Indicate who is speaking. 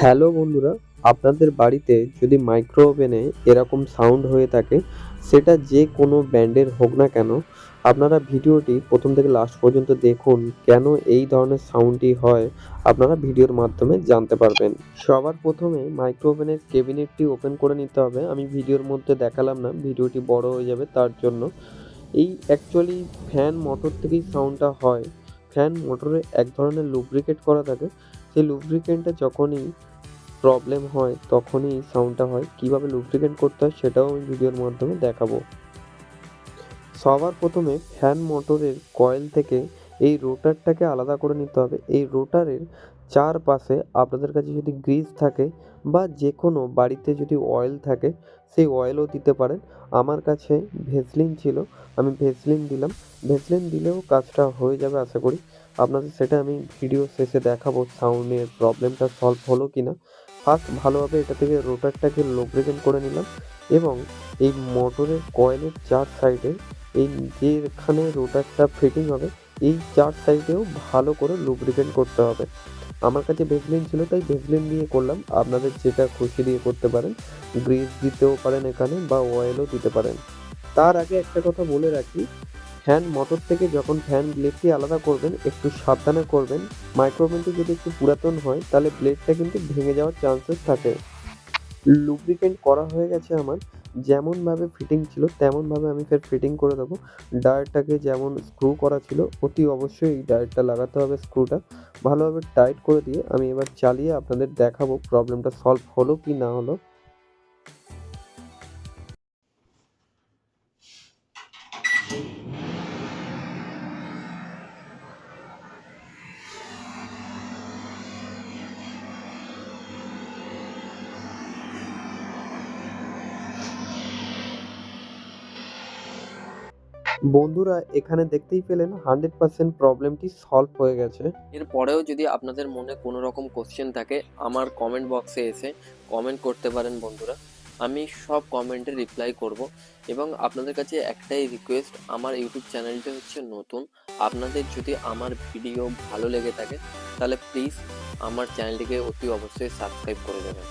Speaker 1: Hello বন্ধুরা, আপনাদের বাড়িতে যদি মাইক্রো ওভেনে এরকম সাউন্ড হয়ে থাকে, সেটা যে কোনো ব্র্যান্ডের হোক না কেন, আপনারা ভিডিওটি প্রথম থেকে লাস্ট পর্যন্ত দেখুন কেন এই ধরনের সাউন্ডটি হয়, আপনারা ভিডিওর মাধ্যমে জানতে পারবেন। সবার প্রথমে মাইক্রো ওভেনের কেবিনেটটি ওপেন করে নিতে হবে। আমি ভিডিওর মধ্যে দেখালাম না, ভিডিওটি বড় হয়ে যাবে তার জন্য। এই অ্যাকচুয়ালি ফ্যান মোটর থেকেই সাউন্ডটা হয়। ফ্যান মোটরে এক ধরনের লুব্রিকেট করা থাকে। সেই লুব্রিকেন্টটা যখনই প্রবলেম হয়, তখনই সাউন্ডটা হয়। কীভাবে লুব্রিকেন্ট করতে হয় সেটাও আমি ভিডিওর মাধ্যমে দেখাবো। সবার প্রথমে ফ্যান মোটরের কয়েল থেকে এই রোটারটাকে আলাদা করে নিতে হবে। এই রোটারের চারপাশে আপনাদের কাছে যদি গ্রিজ থাকে বা যে কোনো বাড়িতে যদি অয়েল থাকে, সেই অয়েলও দিতে পারেন। আমার কাছে ভেসলিন ছিল, আমি ভেসলিন দিলাম। ভেসলিন দিলেও কাজটা হয়ে যাবে আশা করি। আপনাদের সেটা আমি ভিডিও শেষে দেখাবো সাউন্ডের প্রবলেমটা সলভ হলো কি না ফার্স্ট ভালোভাবে এটা থেকে রোটারটাকে লুব্রিকেন্ট করে নিলাম এবং এই মোটরের কয়েলের চার সাইডে এই যেখানে রোটারটা ফিটিং হবে এই চার সাইডেও ভালো করে লুব্রিকেন্ট করতে হবে। আমার কাছে ভেসলিন ছিল, তাই ভেসলিন দিয়ে করলাম। আপনাদের যেটা খুশি দিয়ে করতে পারেন। গ্রিজ দিতেও পারেন এখানে বা অয়েলও দিতে পারেন। তার আগে একটা কথা বলে রাখি ফ্যান মোটর থেকে যখন ফ্যান ব্লেডটি আলাদা করবেন, একটু সাবধানে করবেন। মাইক্রোওভেনটি যদি একটু পুরাতন হয়, তাহলে ব্লেডটা কিন্তু ভেঙে যাওয়ার চান্সেস থাকে। লুব্রিকেন্ট করা হয়ে গেছে আমার। যেমনভাবে ফিটিং ছিল, তেমনভাবে আমি ফের ফিটিং করে দেবো। ডায়ারটাকে যেমন স্ক্রু করা ছিল, অতি অবশ্যই এই ডায়ারটা লাগাতে হবে স্ক্রুটা ভালোভাবে টাইট করে দিয়ে আমি এবার চালিয়ে আপনাদের দেখাবো প্রবলেমটা সলভ হলো কি না হলো। বন্ধুরা, এখানে দেখতেই পেলেন হান্ড্রেড পার্সেন্ট প্রবলেমটি সলভ হয়ে গেছে।
Speaker 2: এরপরেও যদি আপনাদের মনে কোনো রকম কোশ্চেন থাকে, আমার কমেন্ট বক্সে এসে কমেন্ট করতে পারেন বন্ধুরা। আমি সব কমেন্টে রিপ্লাই করব এবং আপনাদের কাছে একটাই রিকোয়েস্ট আমার ইউটিউব চ্যানেলটি হচ্ছে নতুন। আপনাদের যদি আমার ভিডিও ভালো লেগে থাকে, তাহলে প্লিজ আমার চ্যানেলটিকে অতি অবশ্যই সাবস্ক্রাইব করে দেবেন।